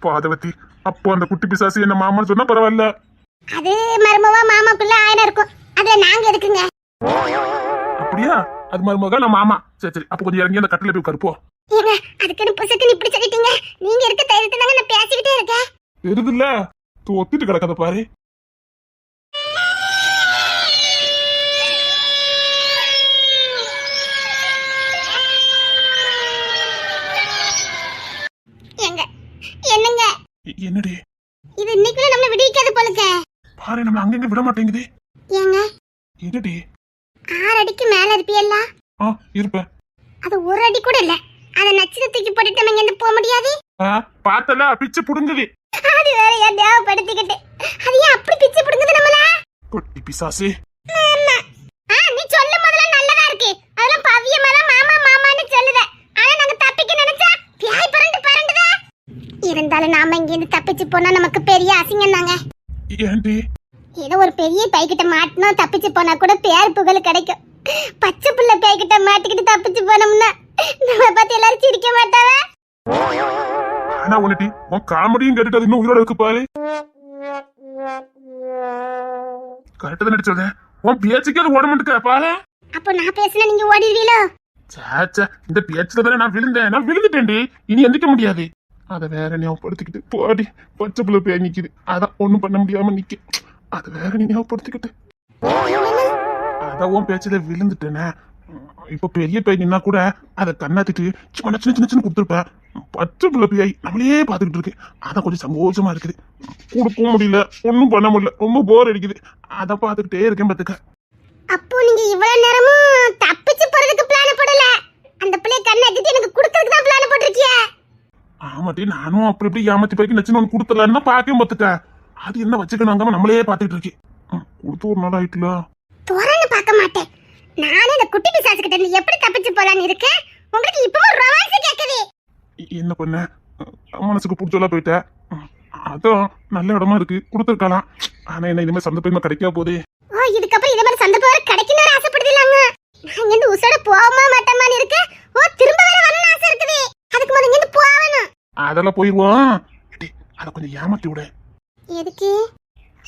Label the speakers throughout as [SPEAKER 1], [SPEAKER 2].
[SPEAKER 1] அடி பாதவத்தி அப்போ அந்த குட்டி பிசாசு என்ன மாமான்னு சொன்னா பரவாயில்ல.
[SPEAKER 2] அது மருமவா மாமாக்குள்ள ஆயிரம் இருக்கும். அதுல நாங்க எதுக்குங்க?
[SPEAKER 1] அப்படியா? அது மருமக நான் மாமா? சரி சரி. அப்போ கொஞ்சம் இறங்கி அந்த கட்டில போய் கருப்போ
[SPEAKER 2] ஏங்க அதுக்குன்னு புசுக்குன்னு இப்படி சொல்லிட்டீங்க? நீங்க இருக்க தைரியத்தை தாங்க நான் பேசிக்கிட்டே இருக்கேன்.
[SPEAKER 1] எருதுல்ல தூ ஒத்திட்டு கிடக்கத பாரு. என்னடி?
[SPEAKER 2] இது இன்னைக்குள்ள நம்மள விடுவிக்காது போலுக்க
[SPEAKER 1] பாரு நம்ம அங்கங்க விட மாட்டேங்குது.
[SPEAKER 2] ஏங்க?
[SPEAKER 1] என்னடி?
[SPEAKER 2] ஆறு அடிக்கு மேல இருப்பியல்ல?
[SPEAKER 1] ஆ இருப்பேன்.
[SPEAKER 2] அது ஒரு அடி கூட இல்ல. அத நச்சுல தூக்கி போட்டுட்டு நம்ம இங்க போக முடியாது?
[SPEAKER 1] பார்த்தல பிச்சு புடுங்குது.
[SPEAKER 2] அது வேற ஏன் ஞாபகப்படுத்திக்கிட்டு அது ஏன் அப்படி பிச்சு பிடுங்குது நம்மள?
[SPEAKER 1] குட்டி பிசாசு.
[SPEAKER 2] ஆ நீ சொல்லும் போதெல்லாம் நல்லதா இருக்கு. அதெல்லாம் பவ்யமெல்லாம் மாமா மாமான்னு சொல்லுத. ஆனா நாங்க தப்பிக்க நினைச்சா பியாய் பறந்து பறந்துதா இருந்தாலும் நாம இங்க இருந்து தப்பிச்சு போனா நமக்கு பெரிய அசிங்கம் தாங்க.
[SPEAKER 1] ஏன்டி
[SPEAKER 2] ஏதோ ஒரு பெரிய பைக்கிட்ட மாட்டினோம் தப்பிச்சு போனா கூட பேர் புகழ் கிடைக்கும். பச்சை புள்ள பைக்கிட்ட மாட்டிக்கிட்டு தப்பிச்சு போனோம்னா நம்ம பார்த்து எல்லாரும் சிரிக்க மாட்டாவ?
[SPEAKER 1] ஆனா உனட்டி உன் காமெடியும் கேட்டுட்டு அது இன்னும் உயிரோட இருக்கு பாரு. கரெக்டா தான் சொல்றேன் உன் பேச்சுக்கே அது ஓட மாட்டேங்க பாரு.
[SPEAKER 2] அப்போ நான் பேசினா நீங்க ஓடிடுவீங்களோ
[SPEAKER 1] சாச்சா இந்த பேச்சுல தானே நான் விழுந்தேன். நான் விழுந்துட்டேன்டி. இனி எந்திக்க முடியாது. அதை வேற ஞாபகப்படுத்திக்கிட்டு போடி பச்சை பிள்ளை பேய் நிற்கிது அதான் ஒன்றும் பண்ண முடியாம நிற்க அதை வேற நீ ஞாபகப்படுத்திக்கிட்டு. அதான் உன் பேச்சில் விழுந்துட்டேனே. இப்போ பெரிய பேய் நின்னா கூட அதை கண்ணாத்திட்டு சின்ன சின்ன சின்ன சின்ன கொடுத்துருப்பேன் பச்சை பிள்ளை பேய் நம்மளே பார்த்துக்கிட்டு இருக்கு. அதான் கொஞ்சம் சந்தோஷமா இருக்குது. கொடுக்கவும் முடியல ஒன்றும் பண்ண முடியல. ரொம்ப போர் அடிக்குது. அதை பார்த்துக்கிட்டே இருக்கேன் பார்த்துக்க.
[SPEAKER 2] அப்போ நீங்க இவ்வளவு நேரமும் தப்பிச்சு போறதுக்கு பிளான் போடல. அந்த பிள்ளைய கண்ணை எனக்கு கொடுக்கறதுக்கு தான் பிளான் போட்டிருக்கீங்க
[SPEAKER 1] ஆமாட்டி நானும் அப்படி இப்படி ஏமாத்தி போய்க்கு நச்சுன்னு ஒன்று கொடுத்துடலான்னு தான் பார்க்கவும் பார்த்துக்க அது என்ன வச்சுக்கணும் நம்மளே பார்த்துட்டு இருக்கேன். கொடுத்து ஒரு நாள் ஆயிட்டுல.
[SPEAKER 2] துறன்னு பார்க்க மாட்டேன். நானே இந்த குட்டி பிசாசு கிட்ட இருந்து எப்படி தப்பிச்சு போலான்னு இருக்கேன் உங்களுக்கு இப்பவும் ரொமான்ஸ் கேக்குது
[SPEAKER 1] என்ன பண்ண? மனசுக்கு பிடிச்சோலா போயிட்டேன் ம், அதான் நல்ல இடமா இருக்கு. கொடுத்துருக்கலாம். ஆனா என்ன இனிமே சந்தர்ப்பமா கிடைக்காம போதே.
[SPEAKER 2] ஓ இதுக்கப்புறம் இதே மாதிரி சந்தர்ப்பம் வர கிடைக்கணும்னு ஆசைப்படுதில்லாங்க நான் இங்க இருந்து உசோட போகாம மாட்டோமான்னு இருக்கு. ஓ திரும்ப வர வரணும்னு ஆசை இருக்குது. அதுக்கு முதல்ல இங்க போகணும்
[SPEAKER 1] அதெல்லாம் போயிடுவோம் அதை கொஞ்சம் ஏமாத்தி விட.
[SPEAKER 2] எதுக்கு?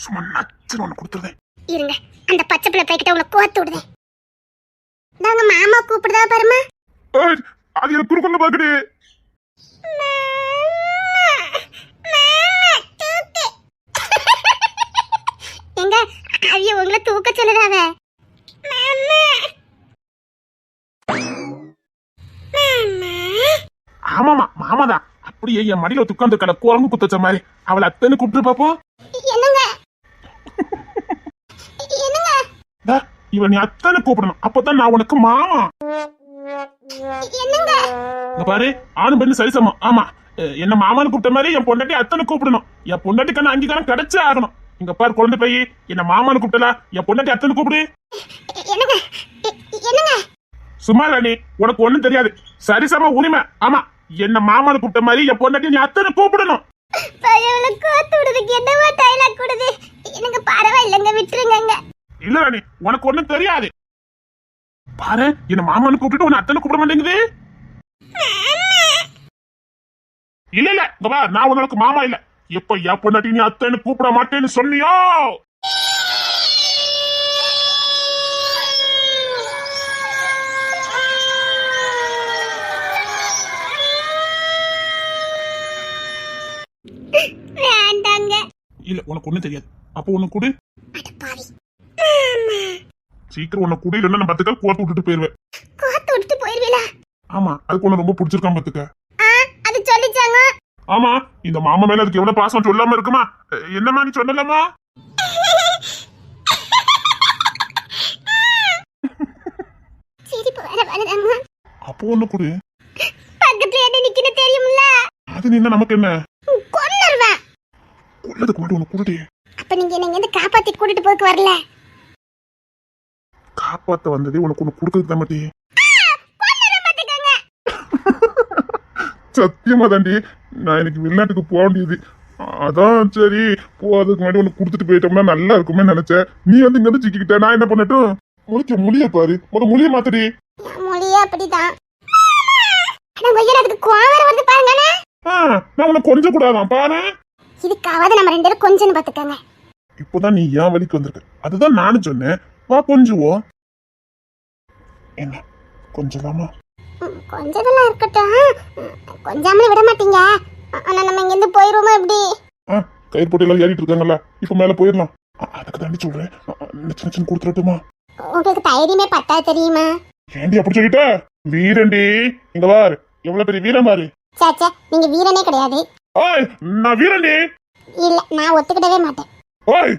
[SPEAKER 1] சும்மா நச்சுன்னு ஒன்று கொடுத்துருதேன்.
[SPEAKER 2] இருங்க அந்த பச்சை பிள்ளை பைக்கிட்ட உங்களை கோத்து விடுதேன். நாங்க மாமா கூப்பிடுதா பாருமா
[SPEAKER 1] அது எனக்கு குறுக்கொள்ள பாக்குது.
[SPEAKER 2] எங்க அவிய உங்களை தூக்க சொல்லுதாவ?
[SPEAKER 1] ஆமாமா மாமாதான். அப்படியே என் மடியில துக்காந்து கடை குரங்கு குத்தச்ச மாதிரி. அவளை அத்தனை கூப்பிட்டு பாப்போம் இவன் நீ அத்தனை கூப்பிடணும். அப்பதான் நான் உனக்கு மாமா. பாரு ஆணும் பெண்ணு சரிசமம் ஆமா என்ன மாமான்னு கூப்பிட்ட மாதிரி என் பொண்டாட்டி அத்தனை கூப்பிடணும். என் பொண்டாட்டி கண்ணு அங்கீகாரம் கிடைச்சே ஆகணும். இங்க பாரு குழந்தை பையி என்ன மாமான்னு கூப்பிட்டல? என் பொண்டாட்டி அத்தனை கூப்பிடு. சும்மா ராணி உனக்கு ஒண்ணும் தெரியாது. சரிசம உரிமை. ஆமா என்ன மாமான்னு கூப்பிட்ட மாதிரி என் பொண்டாட்டி நீ அத்தனை கூப்பிடணும்.
[SPEAKER 2] பையனை கோத்து விடுறதுக்கு என்னவோ டைலாக் கொடுது. எனக்கு பரவாயில்லைங்க விட்டுருங்கங்க.
[SPEAKER 1] இல்ல ராணி உனக்கு ஒண்ணும் தெரியாது. பாரு என்ன மாமான்னு கூப்பிட்டு உன்னை அத்தனை கூப்பிட மாட்டேங்குது. இல்ல இல்ல நான் உனக்கு மாமா இல்ல. எப்ப என் பொண்டாட்டி நீ அத்தனை கூப்பிட மாட்டேன்னு சொன்னியோ? இல்ல உனக்கு ஒண்ணும் தெரியாது. அப்போ உனக்கு கொடு. சீக்கிரம் உனக்கு கொடு இல்லைன்னா பத்துக்க கோர்த்து விட்டுட்டு போயிருவேன்.
[SPEAKER 2] கோத்து விட்டுட்டு போயிருவீங்களா
[SPEAKER 1] ஆமா அதுக்கு உன்னை ரொம்ப பிடிச்சிருக்கான் பத்துக்க.
[SPEAKER 2] அது சொல்லிச்சாங்க.
[SPEAKER 1] ஆமா இந்த மாமா மேல அதுக்கு எவ்வளவு பாசம் சொல்லாம இருக்குமா? அஹ், என்னம்மா நீ சொல்லலாமா அப்போ ஒண்ணு கொடு.
[SPEAKER 2] பக்கத்துல என்ன நிக்கணும் தெரியும்ல?
[SPEAKER 1] அது நீ நமக்கு என்ன? கொள்ளதுக்கு மட்டும் ஒண்ணு கொடுடி
[SPEAKER 2] அப்ப நீங்க என்ன இங்க இருந்து காப்பாத்தி கூட்டிட்டு போக்கு வரல.
[SPEAKER 1] காப்பாத்த வந்ததே உனக்கு ஒண்ணு கொடுக்கறதுக்கு தான் மாட்டி சத்தியமா தாண்டி நான் எனக்கு வெளிநாட்டுக்கு போக வேண்டியது. அதான் சரி போறதுக்கு முன்னாடி ஒன்று கொடுத்துட்டு போயிட்டோம்னா நல்லா இருக்குமே நினைச்சேன். நீ வந்து இங்க வந்து சிக்கிக்கிட்ட நான் என்ன பண்ணட்டும்? முழிக்க முடிய பாரு. முத முடிய மாத்தடி.
[SPEAKER 2] மொழியே அப்படிதான்
[SPEAKER 1] நான் உன்னை கொஞ்சம் கூடாதான் பாரு.
[SPEAKER 2] இதுக்காவது நம்ம ரெண்டு பேரும் கொஞ்சம் பாத்துக்கோங்க
[SPEAKER 1] இப்போதான் நீ ஏன் வலிக்கு வந்திருக்க. அதுதான் நானும் சொன்னேன். வா கொஞ்சுவோம் என்ன கொஞ்சலாமா?
[SPEAKER 2] ம், கொஞ்சம் இதெல்லாம் இருக்கட்டும் கொஞ்சாமலே விட மாட்டீங்க. ஆனா நம்ம இங்கிருந்து போயிருவோமா எப்படி?
[SPEAKER 1] ஆ கயிறு போட்டு எல்லாம் ஏறிட்டு இருக்காங்கல்ல. இப்ப மேல போயிடலாம். அதுக்கு தாண்டி சொல்றேன். நச்சு நச்சுன்னு கொடுத்துடட்டுமா?
[SPEAKER 2] உங்களுக்கு தைரியமே பத்தா தெரியுமா?
[SPEAKER 1] ஏண்டி அப்படி சொல்லிட்ட? வீரண்டி இங்க வார் எவ்வளவு பெரிய வீரன் பாரு.
[SPEAKER 2] சாச்சா நீங்க வீரனே கிடையாது.
[SPEAKER 1] ஓய் நான் வீரண்டி
[SPEAKER 2] இல்ல நான் ஒத்துக்கிடவே மாட்டேன்.
[SPEAKER 1] ஓய்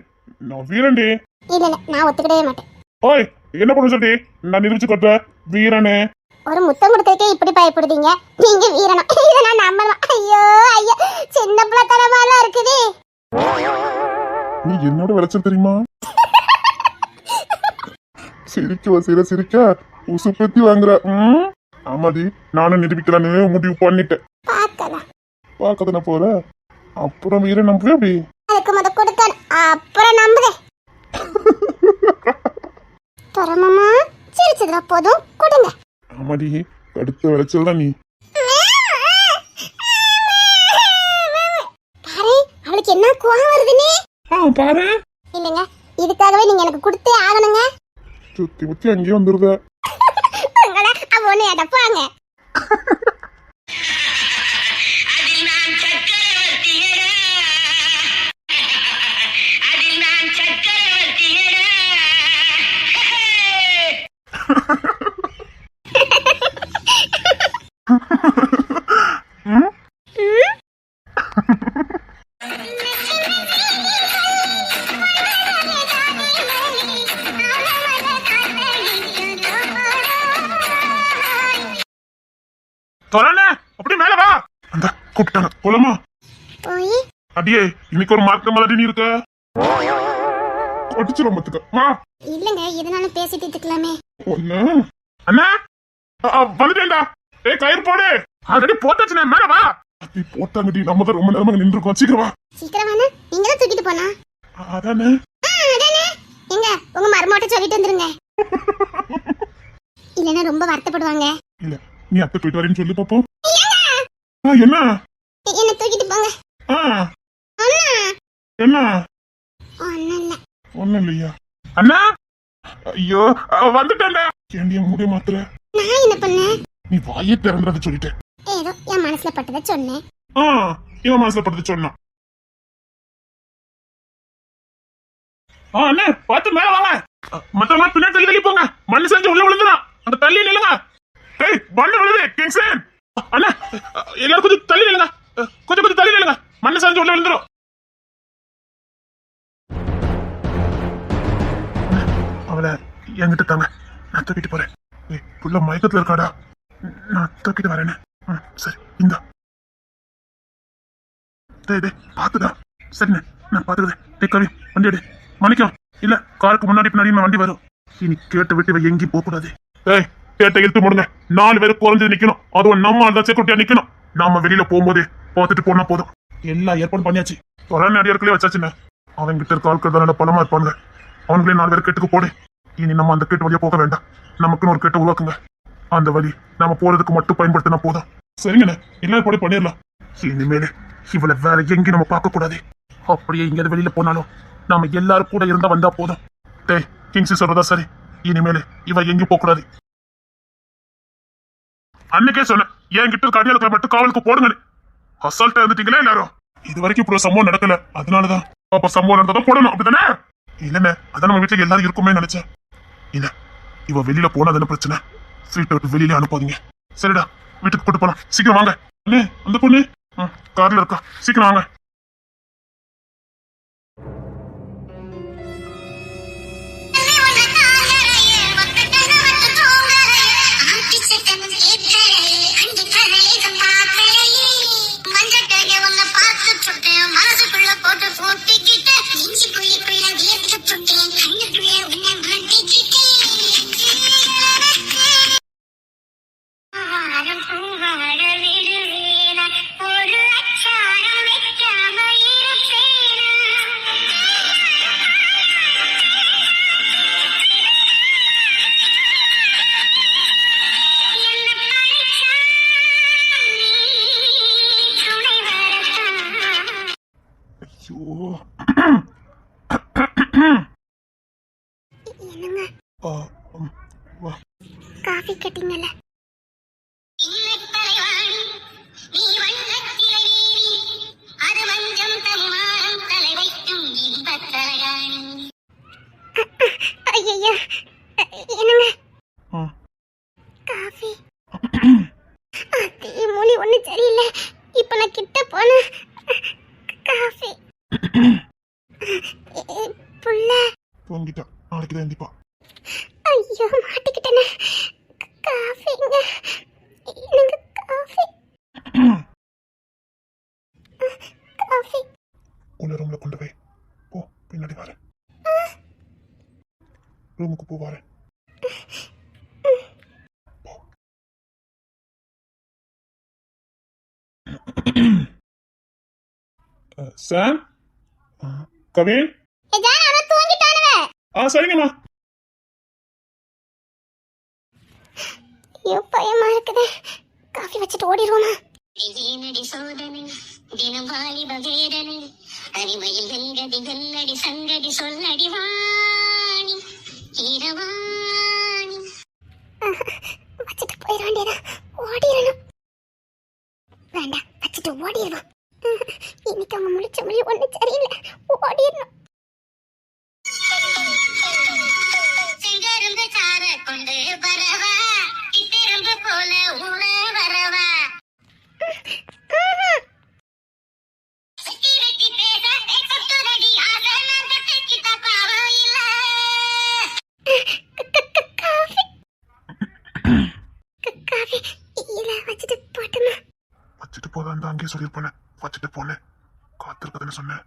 [SPEAKER 1] நான் வீரண்டி
[SPEAKER 2] இல்ல இல்ல நான் ஒத்துக்கிடவே மாட்டேன்.
[SPEAKER 1] ஓய் என்ன பண்ண சொல்லி நான் நிரூபிச்சு கொட்ட வீரனே.
[SPEAKER 2] ஒரு முத்தம் கொடுக்கறதுக்கே இப்படி பயப்படுதீங்க? நீங்க வீரனும் இதை நான் நம்பலாம் ஐயோ ஐயோ சின்ன பிள்ளைத்தனமாலாம் இருக்குது.
[SPEAKER 1] நீ என்னோட விளைச்சல் தெரியுமா? சிரிக்க வசீர சிரிக்க. உசு பத்தி வாங்குற? ஆமாடி நானும் நிரூபிக்கலான்னு முடிவு பண்ணிட்டேன்.
[SPEAKER 2] பார்க்கலாம்
[SPEAKER 1] பார்க்கதானே போற? அப்புறம் வீரன் நம்புவே அப்படி
[SPEAKER 2] அதுக்கு முத கொடுக்கணும் அப்புறம் நம்புதே. துறமாமா சிரிச்சதுல போதும். கொடுங்க.
[SPEAKER 1] ஆமாடி அடுத்த விளைச்சல் தான் நீ.
[SPEAKER 2] பாரு அவளுக்கு என்ன கோவம் வருதுன்னு
[SPEAKER 1] ஆ பாரு.
[SPEAKER 2] இல்லைங்க இதுக்காகவே நீங்க எனக்கு கொடுத்தே ஆகணுங்க?
[SPEAKER 1] சுத்தி முத்தி அங்கேயே வந்துருத.
[SPEAKER 2] உங்களை அவ ஒண்ணு எடப்பாங்க
[SPEAKER 1] அடியே இன்னைக்கு ஒரு மார்க்க மாதிரி நீ இருக்க? அடிச்சிரும் பத்துக்க. வா.
[SPEAKER 2] இல்லைங்க எதனாலும் பேசிட்டு இருக்கலாமே
[SPEAKER 1] ஒண்ணு. அண்ணா வந்துட்டேன்டா. ஏய் கயிறு போடு. ஆல்ரெடி போட்டாச்சுண்ணே மேல வா. அப்படி போட்டாங்கடி. நம்ம தான் ரொம்ப நேரமா நின்று இருக்கோம் சீக்கிரம் வா.
[SPEAKER 2] சீக்கிரம் வேணா நீங்க தான் தூக்கிட்டு போனா?
[SPEAKER 1] அதானே.
[SPEAKER 2] அதானே. எங்க உங்க மருமோட்ட சொல்லிட்டு வந்துருங்க. இல்லைன்னா ரொம்ப வருத்தப்படுவாங்க.
[SPEAKER 1] இல்ல நீ அத்தை போயிட்டு வரேன்னு சொல்லி பாப்போம். என்ன?
[SPEAKER 2] என்ன தூக்கிட்டு போங்க.
[SPEAKER 1] ஆ. என்ன?
[SPEAKER 2] ஒண்ணும்
[SPEAKER 1] இல்லையா அண்ணா! ஐயோ வந்துட்டேன்டா. ஏண்டிய முடிய மாத்துற?
[SPEAKER 2] நான் என்ன பண்ணேன்
[SPEAKER 1] நீ வாயை திறந்துறத சொல்லிட்டேன்.
[SPEAKER 2] ஏதோ என் மனசுல பட்டதை சொன்னேன்.
[SPEAKER 1] ஆ இவன் மனசுல படுத்து சொன்னான். ஆ அண்ணே பார்த்து மேல வாங்க. மத்தவங்க பின்னாடி தள்ளி தள்ளி போங்க. மண்ணு செஞ்சு உள்ள விழுந்துடும் அந்த தள்ளி நில்லுங்க. டேய் மண்ணு விழுது கிங்ஸன் அண்ணா எல்லாரும் கொஞ்சம் தள்ளி நில்லுங்க. கொஞ்சம் கொஞ்சம் தள்ளி நில்லுங்க. மண்ணு செஞ்சு உள்ள விழுந்துடும் அவளை என்கிட்ட தாங்க நான் தூக்கிட்டு போறேன். ஏய் புள்ள மயக்கத்துல இருக்காடா. நான் தூக்கிட்டு வரேனே. ம், சரி இந்தா. டேய் டேய் பாத்துடா. சரிண்ணே நான் பாத்துக்கிறேன். டே கவி வண்டி எடு. மணிக்கம் இல்ல காருக்கு முன்னாடி பின்னாடி வண்டி வரும். இனி கேட்ட விட்டு எங்கேயும் போக கூடாது. டேய் கேட்ட இழுத்து முடுங்க நாலு பேரும் குறைஞ்சு நிக்கணும். அதுவும் நம்ம ஆள் தான் செக்யூரிட்டியா நிக்கணும். நாம வெளியில போகும்போது பார்த்துட்டு போனா போதும். எல்லா ஏற்பாடும் பண்ணியாச்சு. தொலை அடியார்களே வச்சாச்சுண்ணே. அவங்க கிட்ட இருக்க ஆட்கள் தான் பணமா இருப்பானுங்க. அவங்களே நாலு பேர் கேட்டுக்கு போடு. இனி நம்ம அந்த கேட்டு வழியா போக வேண்டாம். நமக்குன்னு ஒரு கேட்டை உருவாக்குங்க. அந்த வழி நாம போறதுக்கு மட்டும் பயன்படுத்தினா போதும். சரிங்கண்ணே எல்லாரும் கூட பண்ணிடலாம். இனிமேல் இவளை வேற எங்கேயும் நம்ம பார்க்க கூடாது. அப்படியே எங்கேயாவது வெளியில போனாலும் நாம எல்லாரும் கூட இருந்தா வந்தா போதும். டேய் சி சொல்றதா சரி. இனிமேல் இவ எங்கேயும் போக கூடாது. அன்னைக்கே சொன்னேன் என் கிட்ட இருக்க மட்டும் காவலுக்கு போடுங்க அசால்ட்டா இருந்துட்டீங்களே எல்லாரும்? இது வரைக்கும் இப்படி சம்பவம் நடக்கல. அதனாலதான் அப்ப சம்பவம் நடந்ததான் போடணும் அப்படிதானே இல்லண்ணே அதான் நம்ம வீட்டுல எல்லாரும் இருக்குமே நினைச்சேன். இல்ல இவ வெளியில போனா தானே பிரச்சனை? ஸ்வீட்டை விட்டு வெளியில அனுப்பாதீங்க. சரிடா வீட்டுக்கு கூட்டு போலாம். சீக்கிரம் வாங்க. அண்ணே அந்த பொண்ணு? கார்ல இருக்கா. சீக்கிரம் வாங்க. தொட்டேன்
[SPEAKER 2] மனசுக்குள்ள
[SPEAKER 1] போட்டு போட்டுக்கிட்டேன் நெஞ்சு
[SPEAKER 2] புள்ளிக்குள்ள வியர்த்து தொட்டேன் கண்ணுக்குள்ள உன்னை மாட்டிக்கிட்டேன் பூவாரம் பூவாரவே கேட்டீங்கல்ல
[SPEAKER 3] இன்னத் தலைவாணி, நீ வண்ணத் திரையேறி, அது மஞ்சம் தனிவானம் தலை வைக்கும் இன்பத் தலைகாணி.
[SPEAKER 2] ஐயோ என்னங்க
[SPEAKER 1] ஆ.
[SPEAKER 2] காஃபி அதே மொழி ஒண்ணு சரியில்லை இப்ப நான் கிட்ட போன காஃபி ஏ, புள்ள
[SPEAKER 1] தூங்கிட்டா நாளைக்கு தான் எந்திப்பா
[SPEAKER 2] ஐயோ மாட்டிக்கிட்டேனே காஃபிங்க எனக்கு காஃபி காஃபி
[SPEAKER 1] உள்ள ரூம்ல கொண்டு போய் போ பின்னாடி வரேன் ரூமுக்கு போ வரேன் போ. அஹ், சாம் கவின் ஆ சரிங்கம்மா
[SPEAKER 2] ஐயோ பயமா இருக்குது காஃபி வச்சுட்டு ஓடிடுவோமா
[SPEAKER 3] இதேனடி சோதனை தினம் வாலிப வேதனை அரிமையில் வெங்கதி வெல்லடி சங்கதி சொல்லடி இரவாணி
[SPEAKER 2] வச்சுட்டு போயிட வேண்டியதா ஓடிடணும் வேண்டாம் வச்சுட்டு ஓடிடணும் இன்னைக்கு அவங்க முழிச்ச மொழி ஒண்ணு சரியில்லை. ஓடிடணும்
[SPEAKER 3] கொண்டு வரவா இத்திரும்பு போல உள வரவா.
[SPEAKER 1] அங்கேயே சொல்லியிருப்பேனே வச்சுட்டு போனேன். காத்திருக்கதுன்னு சொன்னேன்.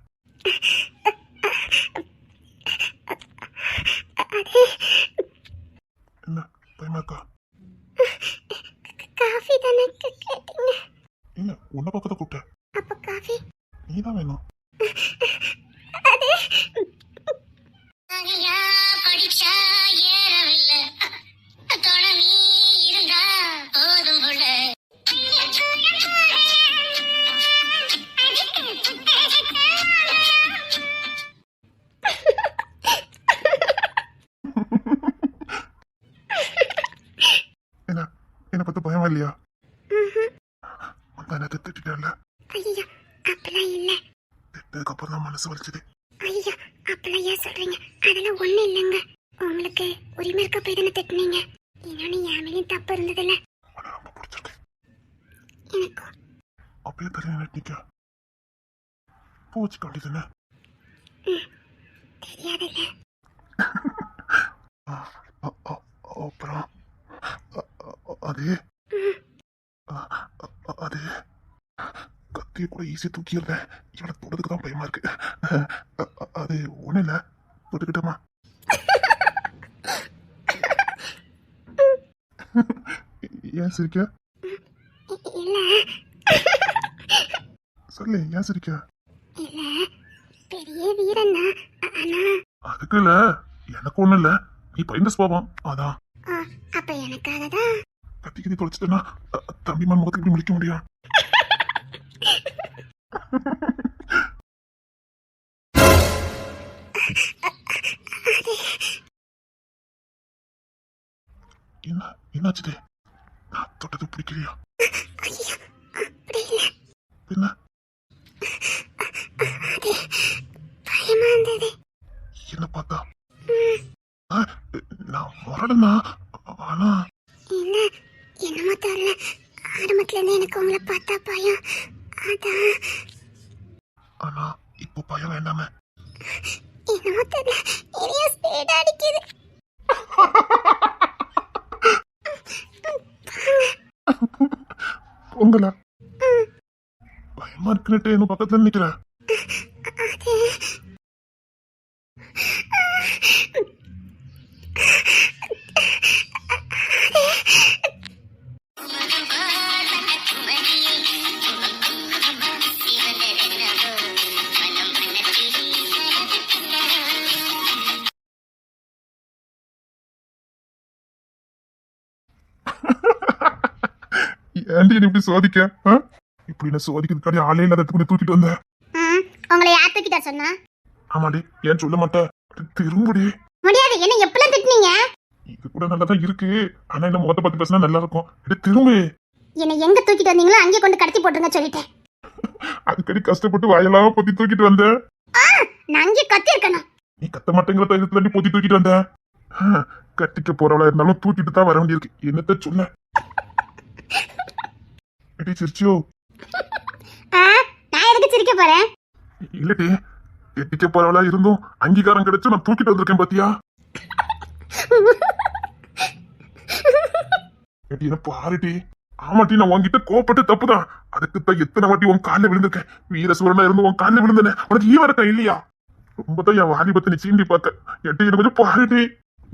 [SPEAKER 1] என்ன பத்தி பயமா இல்லையா? அந்த நேரத்தை திட்டல
[SPEAKER 2] ஐயோ அப்பெல்லாம் இல்ல.
[SPEAKER 1] திட்டதுக்கு அப்புறம் தான் மனசு வலிச்சது.
[SPEAKER 2] ஐயோ அப்பெல்லாம் ஏன் சொல்றீங்க? அதெல்லாம் ஒண்ணு இல்லைங்க. உங்களுக்கு உரிமை இருக்க போய் தானே திட்டுனீங்க. இன்னொன்னு என் மேலேயும் தப்பு இருந்ததில்ல.
[SPEAKER 1] ரொம்ப பிடிச்சிருக்கு.
[SPEAKER 2] எனக்கும்
[SPEAKER 1] அப்படியே தரையை நிக்க பூ வச்சுக்க வேண்டியதுன்னு
[SPEAKER 2] தெரியாதுல்ல.
[SPEAKER 1] அப்புறம்? அது? அது? கத்திய கூட ஈஸியா தூக்கிடுறேன் இவனை தொடுறதுக்கு தான் பயமா இருக்கு. அது ஒண்ணு இல்ல. தொட்டுக்கிட்டோமா? ஏன் சிரிக்க? சொல்லு ஏன் சிரிக்க?
[SPEAKER 2] பெரிய
[SPEAKER 1] அதுக்கு இல்ல. எனக்கு ஒண்ணு இல்ல. நீ பயந்த சுபாவம். அதான்.
[SPEAKER 2] அப்ப எனக்காக தான்.
[SPEAKER 1] கத்தி கத்தி தொலைச்சிட்டேன்னா அ- தம்பிமான் முகத்துக்கு இப்படி முடிக்க முடியும் என்ன என்னாச்சுது? நான் தொட்டது பிடிக்கலையா? என்ன? என்ன பார்த்தா? நான் முரடனா ஆனா
[SPEAKER 2] என்னமோ தெரியல ஆரம்பத்துல இருந்து எனக்கு உங்களை பார்த்தா பயம் அதான்
[SPEAKER 1] ஆனா இப்போ பயம் வேண்டாமே
[SPEAKER 2] என்னமோ தெரியல இனிய ஸ்பீடா அடிக்குது
[SPEAKER 1] உங்களா பயமா என்ன பக்கத்துல நிக்கிற நீ இப்படி சோதிக்க? இப்படி என்ன சோதிக்கிறதுக்காடி ஆளே இல்லாத இடத்துக்கு தூக்கிட்டு வந்த.
[SPEAKER 2] ம், உங்களை யார் தூக்கிட்டா சொன்னா?
[SPEAKER 1] ஆமாடி ஏன் சொல்ல மாட்டேன் திரும்புடி.
[SPEAKER 2] முடியாது என்ன எப்பலாம் திட்டுனீங்க?
[SPEAKER 1] இது கூட நல்லா தான் இருக்கு. ஆனா இந்த முகத்தை பத்தி பேசினா நல்லா இருக்கும். இது திரும்பு.
[SPEAKER 2] என்னை எங்க தூக்கிட்டு வந்தீங்களோ அங்கே கொண்டு கடத்தி போட்டுருங்க சொல்லிட்டேன்.
[SPEAKER 1] அதுக்கடி கஷ்டப்பட்டு வாயெல்லாம் பொத்தி தூக்கிட்டு வந்த.
[SPEAKER 2] நான் அங்கே கத்தி இருக்கணும்
[SPEAKER 1] நீ கத்த மாட்டேங்கிற தைரியத்துல நீ பொத்தி தூக்கிட்டு வந்த. ஆ, கட்டிக்க போறவளா இருந்தாலும் தூக்கிட்டு தான் வர வேண்டியிருக்கு. என்னத்த சொல்ல? எடி சிரிச்சியோ?
[SPEAKER 2] ஆ நான் எதுக்கு சிரிக்க போறேன்?
[SPEAKER 1] இல்லடி கட்டிக்க போறவளா இருந்தும் அங்கீகாரம் கிடைச்சு நான் தூக்கிட்டு வந்திருக்கேன் பாத்தியா? எடி என்ன பாருடி. ஆமாட்டி நான் உன்கிட்ட கோப்பட்டு தப்புதான். அதுக்கு தான் எத்தனை வாட்டி உன் காலில் விழுந்திருக்கேன். வீரசூரனா இருந்து உன் காலில் விழுந்தனே. உனக்கு ஈவ இருக்கா இல்லையா? ரொம்ப தான் என் வாலிபத்தை நீ சீண்டி பார்க்க எட்டி எனக்கு கொஞ்சம் பாருடி.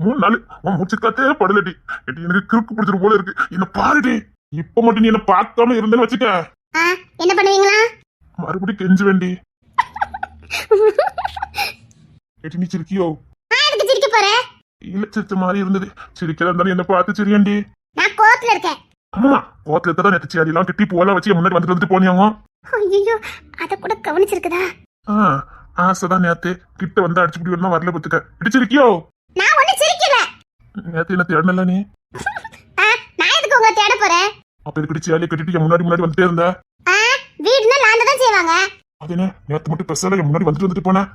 [SPEAKER 1] மூணு நாள் உன் மூச்சு காத்தே படலடி. எட்டி எனக்கு கிறுக்கு பிடிச்சிரு போல இருக்கு. என்ன பாருடி. இப்ப மட்டும் நீ என்ன பார்க்காம இருந்தேன்னு வச்சுக்க.
[SPEAKER 2] என்ன பண்ணுவீங்களா?
[SPEAKER 1] மறுபடியும் கெஞ்சு வேண்டி. எட்டி நீ சிரிக்கியோ?
[SPEAKER 2] சிரிக்க போறேன்
[SPEAKER 1] இல்ல சிரிச்ச மாதிரி இருந்தது. சிரிக்கிறதா இருந்தாலும் என்ன பார்த்து சிரியாண்டி?
[SPEAKER 2] நான் கோவத்துல இருக்கேன்.
[SPEAKER 1] ஆமா கோத்துல தான் நேற்று சேரியெல்லாம் கட்டி பூவெல்லாம் வச்சு முன்னாடி வந்துட்டு வந்துட்டு போனியாங்க?
[SPEAKER 2] ஐயோ அத கூட கவனிச்சிருக்குதா?
[SPEAKER 1] ஆ ஆசைதான் நேத்து. கிட்ட வந்து அடிச்சுப்பிடி ஒன்றும் வரல பத்துக்க இடிச்சிருக்கியோ
[SPEAKER 2] நான் ஒண்ணு சிரிக்கல.
[SPEAKER 1] நேத்து என்ன தேடல நீ?
[SPEAKER 2] நான் எதுக்கு உங்களை தேட போறேன்?
[SPEAKER 1] அப்ப இதுக்கிட்டு சேலையை கட்டிட்டு முன்னாடி முன்னாடி வந்துட்டே இருந்த?
[SPEAKER 2] வீடுனா தான் செய்வாங்க.
[SPEAKER 1] அது என்ன? நேத்து மட்டும் பெருசால முன்னாடி வந்துட்டு வந்துட்டு போனேன்.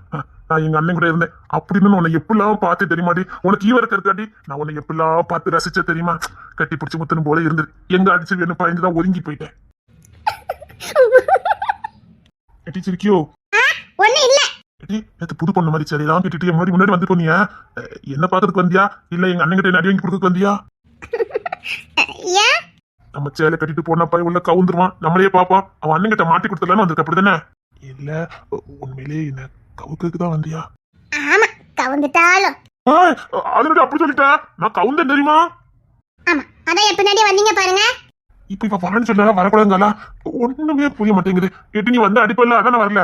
[SPEAKER 1] நான் எங்க அண்ணன் கூட இருந்தேன். அப்படின்னு உன்னை எப்படிலாம் பார்த்து தெரியுமாடி? உனக்கு ஈவ இருக்காடி நான் உன்னை எப்படிலாம் பார்த்து ரசிச்ச தெரியுமா? கட்டி பிடிச்சி முத்தனும் போல இருந்தது. எங்க அடிச்சு வேணும் பயந்து தான் ஒதுங்கி போயிட்டேன். கட்டிச்சிருக்கியோ
[SPEAKER 2] ஒண்ணு இல்ல.
[SPEAKER 1] ஏடி, நேத்து புது பொண்ணு மாதிரி சரிதான் கட்டிட்டு என் முன்னாடி முன்னாடி வந்து போனியா. என்ன பாக்குறதுக்கு வந்தியா? இல்ல எங்க அண்ணன் கிட்ட அடி வாங்கி கொடுக்க வந்தியா?
[SPEAKER 2] ஏன்?
[SPEAKER 1] நம்ம சேலை கட்டிட்டு போனா பையன் உள்ள கவுந்துருவான். நம்மளையே பாப்பான் அவன் அண்ணன் கிட்ட மாட்டி கொடுத்துடலான்னு வந்திருக்க அப்படிதானே? இல்ல உண்மையிலேயே என்ன கவுக்கிறதுக்கு தான் வந்தியா?
[SPEAKER 2] ஆமா கவுந்துட்டாலும்.
[SPEAKER 1] அதனடி அப்படி சொல்லிட்ட? நான் கவுந்தேன் தெரியுமா?
[SPEAKER 2] ஆமா அதான் என் பின்னாடி வந்தீங்க பாருங்க.
[SPEAKER 1] இப்ப இப்ப வரேன்னு சொல்ல வரக்கூடாதுங்களா ஒண்ணுமே புரிய மாட்டேங்குது. எட்டு நீ வந்து அடிப்பல்ல அதானே வரல?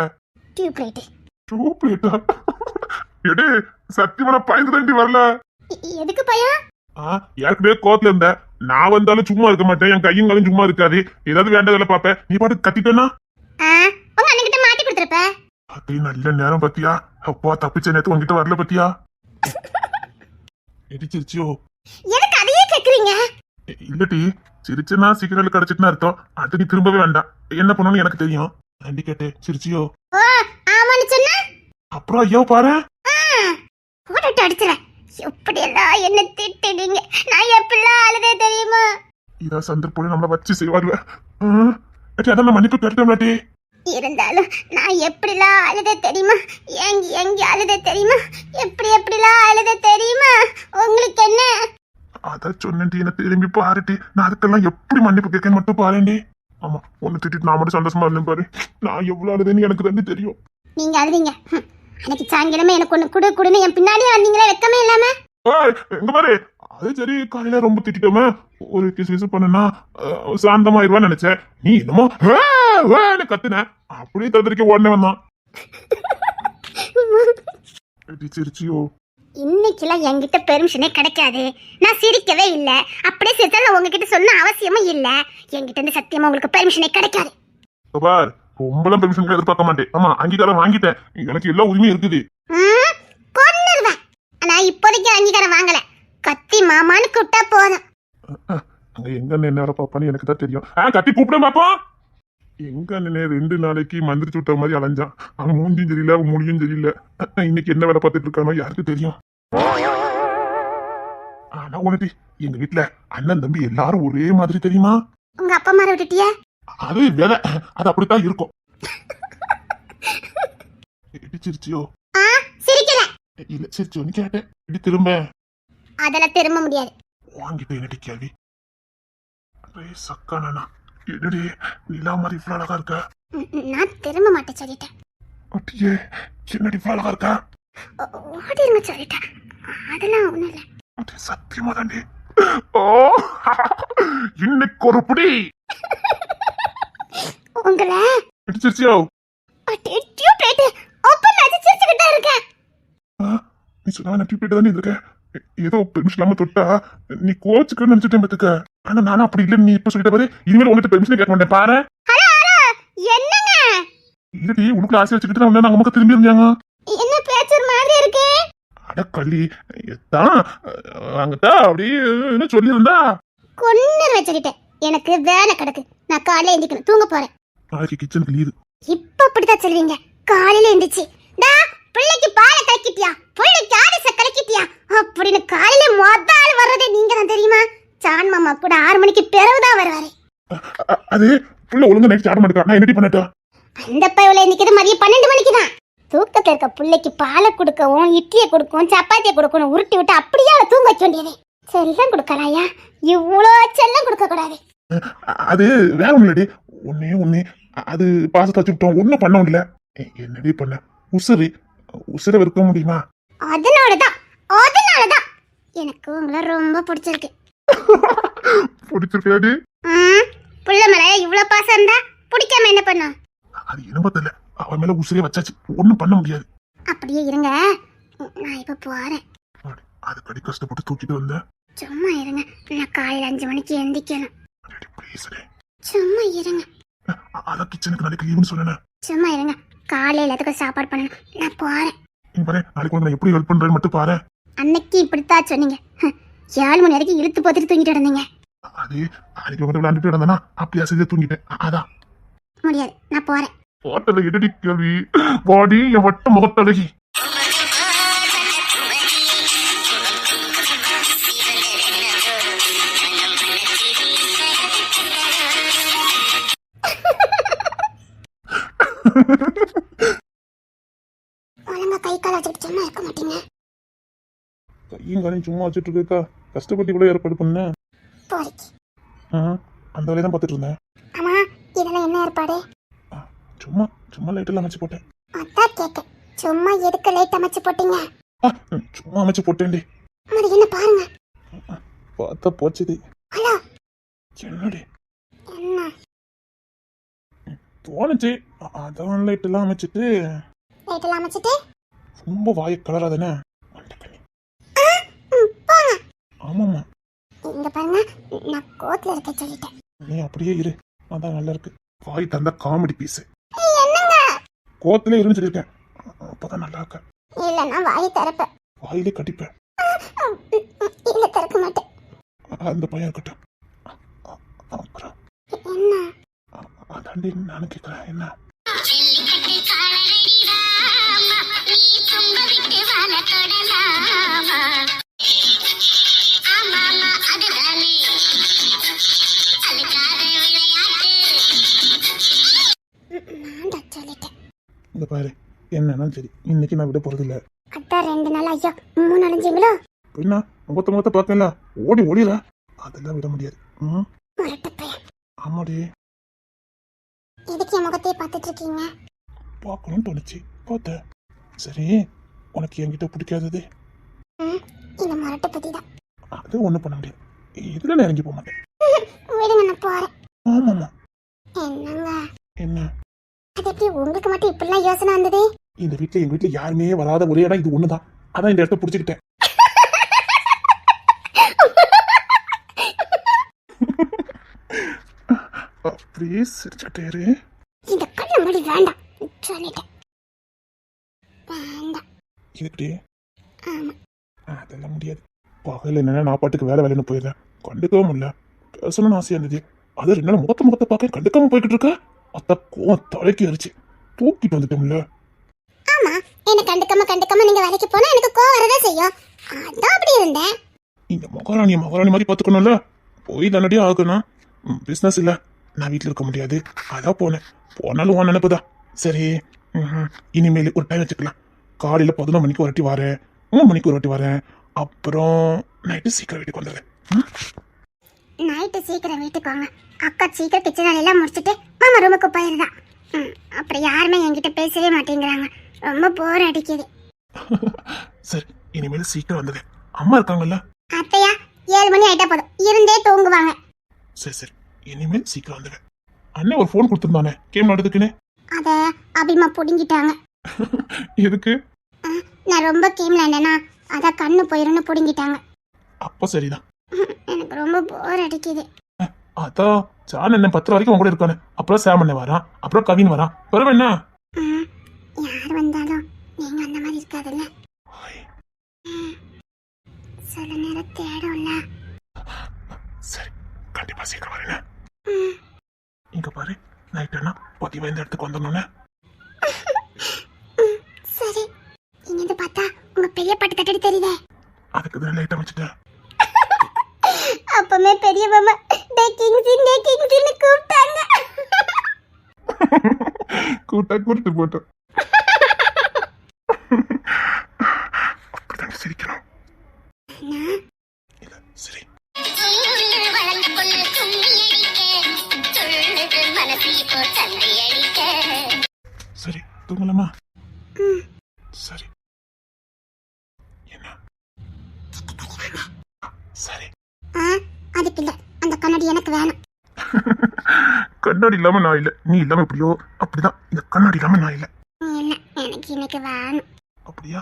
[SPEAKER 2] டியூப் லைட்
[SPEAKER 1] டூப்ளேட்டா எடு சத்தியமான பயந்து தாண்டி வரல.
[SPEAKER 2] எதுக்கு பயம்
[SPEAKER 1] ஆ, ஏற்கனவே கோத்துல இருந்த நான் வந்தாலும் சும்மா இருக்க மாட்டேன். என் கையும் காலும் சும்மா இருக்காது. ஏதாவது வேண்டதில்ல பாப்பேன் நீ பாட்டு கத்திட்டேன்னா?
[SPEAKER 2] உங்க அண்ணன் மாட்டி கொடுத்துருப்ப?
[SPEAKER 1] அதே நல்ல நேரம் பத்தியா? அப்பா தப்பிச்ச நேத்து உங்ககிட்ட வரல பத்தியா? எடிச்சிருச்சியோ
[SPEAKER 2] எதுக்கு அதையே கேக்குறீங்க?
[SPEAKER 1] இல்லடி. சிரிச்சுனா சிக்னல் கிடைச்சிட்டுன்னு அர்த்தம். அது நீ திரும்பவே வேண்டாம். என்ன பண்ணணும்னு எனக்கு தெரியும். ஆண்டி கேட்டே. சிரிச்சியோ?
[SPEAKER 2] ஓ ஆமான்னு சொன்னா?
[SPEAKER 1] அப்புறம் ஐயோ பாரு.
[SPEAKER 2] போட்டுட்டு அடிச்சுறேன் எப்படியெல்லாம் என்ன திட்டுனீங்க? நான் எப்படிலாம் அழுதே
[SPEAKER 1] இதான் சந்தர்ப்பம் நம்மள வச்சு செய்வாருல. அதான் நான் மன்னிப்பு கேட்டேன்லாட்டி
[SPEAKER 2] இருந்தாலும் நான் எப்படிலாம் அழுத தெரியுமா? ஏங்கி ஏங்கி அழுத தெரியுமா? எப்படி எப்படிலாம் அழுத தெரியுமா? உங்களுக்கு என்ன?
[SPEAKER 1] அதான் சொன்னேன்டி என்ன திரும்பி பாருட்டி நான் அதுக்கெல்லாம் எப்படி மன்னிப்பு கேட்கன்னு மட்டும் பாருண்டி ஆமா ஒன்னு திட்டிட்டு நான் மட்டும் சந்தோஷமா இருந்தேன் பாரு. நான் எவ்வளவு அழுதுன்னு எனக்கு தான் தெரியும்.
[SPEAKER 2] நீங்க அழுதீங்க. அன்னைக்கு சாயங்காலமே எனக்கு ஒண்ணு குடு குடுன்னு என் பின்னாடியே வந்தீங்களே வெக்கமே இல்லாம?
[SPEAKER 1] எங்க பாரு? அது சரி காலையில ரொம்ப திட்டிட்டோமே. ஒரு கிஸ் கிஸ் பண்ணனா சாந்தமாயிருவான்னு நினைச்சேன். நீ என்னமோ "ஆ, ஆன்னு கத்துன. அப்படியே தந்திரிக்க உடனே வந்தான். சிரிச்சியோ.
[SPEAKER 2] இன்னைக்கெல்லாம் என்கிட்ட பெர்மிஷனே கிடைக்காது. நான் சிரிக்கவே இல்ல. அப்படியே சிரிச்சாலும் நான் உங்ககிட்ட சொன்ன அவசியமும் இல்ல. என்கிட்ட இருந்து சத்தியமா உங்களுக்கு பெர்மிஷனே கிடைக்காது.
[SPEAKER 1] பார் ரொம்பலாம் பெர்மிஷன் எதிர்பார்க்க மாட்டேன். ஆமா அங்கீகாரம் வாங்கிட்டேன். எனக்கு எல்லா உரிமையும் இருக்குது.
[SPEAKER 2] கொன்னுருவேன். ஆனா இப்போதைக்கு அங்கீகாரம் வாங்கல. கத்தி மாமான்னு கூப்பிட்டா போதும்.
[SPEAKER 1] அங்க எங்க வேலை பாப்பான்னு எனக்கு தான் தெரியும். ஆ கட்டி கூப்பிட பாப்பா எங்க அண்ணனே ரெண்டு நாளைக்கு மந்திரிச்சு விட்ட மாதிரி அலைஞ்சான். அவன் மூஞ்சியும் சரியில்லை அவன் மொழியும் சரியில்லை. இன்னைக்கு என்ன வேலை பார்த்துட்டு இருக்கானோ யாருக்கு தெரியும்? ஆனா உனக்கு எங்க வீட்டுல அண்ணன் தம்பி எல்லாரும் ஒரே மாதிரி தெரியுமா?
[SPEAKER 2] உங்க அப்பா மாரை விட்டுட்டியா?
[SPEAKER 1] அது வேலை. அது அப்படித்தான் இருக்கும். இடிச்சிருச்சியோ?
[SPEAKER 2] சிரிக்கல.
[SPEAKER 1] இல்ல சிரிச்சோன்னு கேட்டேன். இடி திரும்ப.
[SPEAKER 2] அதெல்லாம் திரும்ப முடியாது.
[SPEAKER 1] வாங்கிட்டு என்னடி கேள்வி? அரே சக்கா நானா என்னடி நிலா மாதிரி இவ்வளவு அழகா இருக்க?
[SPEAKER 2] நான் திரும்ப மாட்டேன் சொல்லிட்டேன்.
[SPEAKER 1] அட்டியே என்னடி இவ்வளவு அழகா இருக்கா?
[SPEAKER 2] ஓடிருங்க சொல்லிட்டேன். அதெல்லாம் ஒண்ணும் இல்ல.
[SPEAKER 1] அடி சத்தியமா தாண்டி. ஓ இன்னைக்கு ஒரு புடி.
[SPEAKER 2] உங்களை?
[SPEAKER 1] இடிச்சிருச்சியோ?
[SPEAKER 2] டியூப் லைட் ஓப்பன் ஆச்சு சிரிச்சுக்கிட்டே இருக்கேன்.
[SPEAKER 1] நீ சொன்னா நான் டியூப் தானே இருக்க ஏதோ பெர்மிஷன் இல்லாம தொட்டா நீ கோச்சுக்கு நினைச்சிட்டேன் பத்துக்க ஆனா நானும் அப்படி இல்லைன்னு நீ இப்ப சொல்லிட்ட பாரு. இனிமேல் உங்ககிட்ட பெர்மிஷன் கேட்க மாட்டேன். பாரு.
[SPEAKER 2] என்னங்க?
[SPEAKER 1] இருடி உனக்குள்ள ஆசை வச்சுக்கிட்டு நான் வந்தா நமக்கு திரும்பி இருந்தாங்க.
[SPEAKER 2] என்ன பேச்சு ஒரு மாதிரி இருக்கு?
[SPEAKER 1] அட கள்ளி தான் அங்கத்தான் அப்படி என்ன சொல்லியிருந்தா?
[SPEAKER 2] கொன்னு வச்சுக்கிட்டேன் எனக்கு வேலை கிடக்கு. நான் காலையில எந்திக்கணும் தூங்க போறேன்.
[SPEAKER 1] நாளைக்கு கிச்சனுக்கு லீவு
[SPEAKER 2] இப்ப அப்படித்தான் சொல்லுவீங்க. காலையில எந்திரிச்சு. டா பிள்ளைக்கு பாலை கலக்கிட்டியா? பிள்ளைக்கு ஆரிச கலக்கிட்டியா? அப்படின்னு காலையில மொத்த ஆள் வர்றதே நீங்க தான் தெரியுமா? சான் மாமா கூட ஆறு மணிக்கு பிறகுதான் வருவாரு.
[SPEAKER 1] அது புள்ள ஒழுங்கா நைட் சாட மாட்டேன் நான் என்னடி பண்ணட்டா
[SPEAKER 2] அந்த பையல இன்னைக்கு மதியம் பன்னெண்டு மணிக்கு தான் தூக்கத்துல இருக்க பிள்ளைக்கு பாலை கொடுக்கவும் இட்லியை கொடுக்கவும் சப்பாத்தியை கொடுக்கணும் உருட்டி விட்டு அப்படியே அவளை தூங்க வைக்க வேண்டியது. செல்லம் கொடுக்கலாயா இவ்வளோ செல்லம் கொடுக்க கூடாது
[SPEAKER 1] அ- அது வேற ஒண்ணு இல்லடி. ஒன்னே ஒண்ணு. அது பாசத்தை வச்சுட்டோம் ஒன்றும் பண்ண முடியல. என்னடி பண்ண? உசுறு. உசுரை விற்க முடியுமா?
[SPEAKER 2] அதனாலதான் அதனாலதான். எனக்கு உங்களை ரொம்ப பிடிச்சிருக்கு.
[SPEAKER 1] பிடிச்சிருக்காடி
[SPEAKER 2] புள்ள மேல இவ்வளவு பாசம் இருந்தா பிடிக்காம என்ன பண்ணும்?
[SPEAKER 1] அது என்னமோ தெரியல. அவன் மேல உசுரே வச்சாச்சு. ஒன்றும் பண்ண முடியாது.
[SPEAKER 2] அப்படியே இருங்க. நான் இப்ப போறேன்.
[SPEAKER 1] அது கடி கஷ்டப்பட்டு தூக்கிட்டு வந்தேன்
[SPEAKER 2] சும்மா இருங்க. நான் காலையில அஞ்சு மணிக்கு எந்திக்கணும். சும்மா இருங்க.
[SPEAKER 1] அதான் கிச்சனுக்கு நாளைக்கு லீவுன்னு சொன்னேன்.
[SPEAKER 2] சும்மா இருங்க. காலையில எதுக்கும் சாப்பாடு பண்ணணும் நான் போறேன்.
[SPEAKER 1] நீ பாரு நாளைக்கு நான் எப்படி ஹெல்ப் பண்றேன்னு மட்டும் பாரு.
[SPEAKER 2] அன்னைக்கு இப்படித்தான் சொன்னீங்க. ஹம், ஏழு மணி வரைக்கும் இழுத்து போத்துட்டு தூங்கிட்டு இருந்தீங்க.
[SPEAKER 1] அது நாளைக்கு வந்து விளையாண்டுட்டு இருந்தேன்னா அப்படி அசதியா தூங்கிட்டேன். அ- அதான்
[SPEAKER 2] முடியாது நான் போறேன்.
[SPEAKER 1] ஹோட்டல எடுடி கேள்வி. பாடி என் வட்ட முகத்தழகி.
[SPEAKER 2] ஒழுங்கா கை கால் வச்சுக்கிட்டு சும்மா இருக்க மாட்டீங்க.
[SPEAKER 1] கையும் காலையும் சும்மா வச்சுட்டு இருக்கா கஷ்டப்பட்டு கூட ஏற்பாடு பண்ணேன்
[SPEAKER 2] போரிக்கு
[SPEAKER 1] ஆ, அந்த வேலையை தான் பார்த்துட்டு இருந்தேன்.
[SPEAKER 2] ஆமா இதெல்லாம் என்ன ஏற்பாடு?
[SPEAKER 1] ஆ, சும்மா சும்மா லைட்டெல்லாம் அமைச்சு போட்டேன்.
[SPEAKER 2] அதான் கேட்க சும்மா எதுக்கு லைட் அமைச்சு போட்டீங்க?
[SPEAKER 1] ஆ, ம், சும்மா அமைச்சு போட்டேன்டி.
[SPEAKER 2] அது என்ன பாருங்க.
[SPEAKER 1] பார்த்தா போச்சுது
[SPEAKER 2] ஹலோ
[SPEAKER 1] என்னடி?
[SPEAKER 2] என்ன?
[SPEAKER 1] தோணுச்சு அ- அதான் லைட்டெல்லாம் அமைச்சிட்டு
[SPEAKER 2] லைட் எல்லாம் அமைச்சிட்டு
[SPEAKER 1] ரொம்ப வாயை கலராதானே ஆமாம்மா
[SPEAKER 2] இங்க பாருங்க நான் கோத்துல இருக்க சொல்லிட்டேன்
[SPEAKER 1] நீ அப்படியே இரு அதான் நல்லா இருக்கு வாய் தந்தா காமெடி பீஸ் கோத்திலே இருன்னு சொல்லியிருக்கேன் அப்பதான் நல்லா இருக்க
[SPEAKER 2] இல்லைன்னா வாய் திறப்பேன்
[SPEAKER 1] வாயிலே கட்டிப்பேன்
[SPEAKER 2] இல்ல திறக்க மாட்டேன்
[SPEAKER 1] அந்த பையன் இருக்கட்டும் அப்புறம்
[SPEAKER 2] என்ன
[SPEAKER 1] அதாண்டி நானும் கேட்குறேன் என்ன இந்த பாரு என்னன்னா சரி இன்னைக்கு நான் விட போறது இல்ல
[SPEAKER 2] அதான் ரெண்டு நாள் ஐயோ மூணு அலைஞ்சிங்களோ
[SPEAKER 1] பின்னா முகத்த முகத்த பார்க்கல ஓடி ஓடில அதெல்லாம் விட முடியாது ஆமாடி
[SPEAKER 2] எதுக்கு என் முகத்தையே பார்த்துட்டு இருக்கீங்க
[SPEAKER 1] பார்க்கணும்னு தோணுச்சு. பார்த்தேன். சரி உனக்கு என்கிட்ட பிடிக்காதது?
[SPEAKER 2] ம், இந்த முரட்டு பத்தி தான்.
[SPEAKER 1] அது ஒன்றும் பண்ண முடியாது. இதுல நான் இறங்கி போக மாட்டேன்.
[SPEAKER 2] விடுங்க நான் போறேன்.
[SPEAKER 1] ஆமாம்மா.
[SPEAKER 2] என்னங்க?
[SPEAKER 1] என்ன?
[SPEAKER 2] அது எப்படி உங்களுக்கு மட்டும் இப்படிலாம் யோசனை வந்தது?
[SPEAKER 1] இந்த வீட்டில் எங்கள் வீட்டில் யாருமே வராத ஒரே இடம் இது ஒன்று தான் அதான் இந்த இடத்த பிடிச்சிக்கிட்டேன். அப்படியே சிரிச்சுக்கிட்டே இரு
[SPEAKER 2] இந்த கண்ணு மூடி வேண்டாம். சொல்லிட்டேன். வேண்டாம்.
[SPEAKER 1] இதுக்கிட்டே
[SPEAKER 2] ஆமா.
[SPEAKER 1] அதெல்லாம் முடியாது. பகல் என்னன்னா நான் பாட்டுக்கு வேலை வேலைன்னு போயிடுறேன். கண்டுக்கவும் முடியல. பேசணும்னு ஆசையா இருந்தது. அது ரெண்டு நாள் முகத்த முகத்தை பார்க்க கண்டுக்காம போய்கிட்டு இருக்க அத்த கோவம் தலைக்கு அரிச்சு தூக்கிட்டு வந்துட்டோம்ல
[SPEAKER 2] ஆமா என்ன கண்டுக்காம கண்டுக்காம நீங்க வேலைக்கு போனா எனக்கு கோவம் வரதா செய்யும். அதான் அப்படி இருந்தேன்.
[SPEAKER 1] இந்த மகாராணியை மகாராணி மாதிரி பார்த்துக்கணும்ல? போய் தானடி ஆகணும். பிஸ்னஸ் இல்லை. நான் வீட்டில் இருக்க முடியாது. அதான் போனேன். போனாலும் உன் நினைப்புதான் சரி. ம்ஹும். இனிமேல் ஒரு டைம் வச்சுக்கலாம். காலையில் பதினொரு மணிக்கு ஒரு வாட்டி வரேன். மூணு மணிக்கு ஒரு வாட்டி வரேன். அப்புறம் நைட்டு சீக்கிரம் வீட்டுக்கு வந்துடுறேன்?
[SPEAKER 2] நைட்டு சீக்கிரம் வீட்டுக்கு வாங்க. அக்கா சீக்கிரம் கிச்சன் வேலையெல்லாம் முடிச்சுட்டு மாமா ரூமுக்கு போயிருந்தா. அப்புறம் யாருமே என்கிட்ட பேசவே மாட்டேங்கிறாங்க. ரொம்ப போர் அடிக்குது.
[SPEAKER 1] சரி இனிமேல் சீக்கிரம் வந்துடுறேன் அம்மா இருக்காங்கல்ல?
[SPEAKER 2] அத்தையா ஏழு மணி ஆயிட்டா போதும். இருந்தே தூங்குவாங்க.
[SPEAKER 1] சரி சரி. இனிமேல் சீக்கிரம் வந்துடுறேன் அண்ணன் ஒரு ஃபோன் கொடுத்துருந்தானே? கேம் நடத்துக்குன்னு
[SPEAKER 2] அத அபிமா புடுங்கிட்டாங்க.
[SPEAKER 1] எதுக்கு?
[SPEAKER 2] நான் ரொம்ப கேம் விளையாண்டேனா அதான் கண்ணு போயிரும்னு புடுங்கிட்டாங்க.
[SPEAKER 1] அப்போ சரிதான்.
[SPEAKER 2] எனக்கு ரொம்ப போர் அடிக்குது.
[SPEAKER 1] அதான் ஜான் என்ன பத்து வரைக்கும் உங்க கூட இருக்கானே. அப்புறம் சாம் அண்ணன் வரான். அப்புறம் கவின் வரான். வரும் என்ன?
[SPEAKER 2] யார் வந்தாலும் நீங்க அந்த மாதிரி இருக்காதுல்ல? சில நேரம் தேடும்ல.
[SPEAKER 1] சரி கண்டிப்பா சீக்கிரம் வரேன். இங்க பாரு நைட் ஆனா பதிவா இந்த இடத்துக்கு வந்துடணும்னு
[SPEAKER 2] ம், சரி இங்க இருந்து பார்த்தா உங்க பெரிய பாட்டு கட்டடி தெரியுதே.
[SPEAKER 1] அதுக்கு தான் லைட்டா வச்சுட்டேன்.
[SPEAKER 2] அப்பமே பெரிய மாமா டே கிங்ஸி டே கிங்ஸின்னு கூப்பிட்டாங்க.
[SPEAKER 1] கூட்டா கூட்டு போட்டோம். அப்படிதான் சிரிக்கணும்
[SPEAKER 2] நான்
[SPEAKER 1] இல்ல சரி. சரி தூங்கலாமா சரி. என்ன சரி.
[SPEAKER 2] ஆ அதுக்கு இல்ல அந்த கண்ணாடி எனக்கு வேணும்
[SPEAKER 1] கண்ணாடி இல்லாம நான் இல்ல. நீ இல்லாம எப்படியோ? அப்படிதான். இந்த கண்ணாடி இல்லாம நான் இல்ல.
[SPEAKER 2] இல்ல எனக்கு இன்னைக்கு வேணும்
[SPEAKER 1] அப்படியா?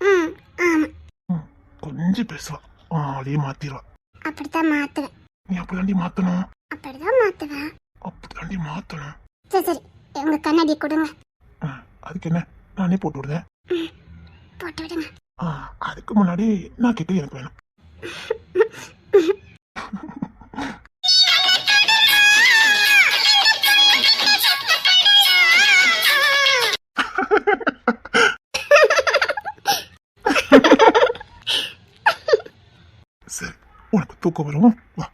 [SPEAKER 2] ம் ஆமா.
[SPEAKER 1] ம், கொஞ்சம் பேசுவா. ஆளே மாத்திடுவா
[SPEAKER 2] அப்படித்தான் மாத்துவேன்.
[SPEAKER 1] நீ அப்படிதாண்டி மாத்தணும்.
[SPEAKER 2] அப்படிதான் மாத்துவேன்.
[SPEAKER 1] அப்படிதாண்டி மாத்தணும்.
[SPEAKER 2] சரி சரி. உங்க கண்ணாடியை கொடுங்க.
[SPEAKER 1] ஆ, அதுக்கு என்ன? நானே போட்டு விடுதேன்.
[SPEAKER 2] போட்டு விடுங்க.
[SPEAKER 1] ஆ, அதுக்கு முன்னாடி நான் கேட்க எனக்கு வேணும். சரி உனக்கு தூக்கம் வரும் வா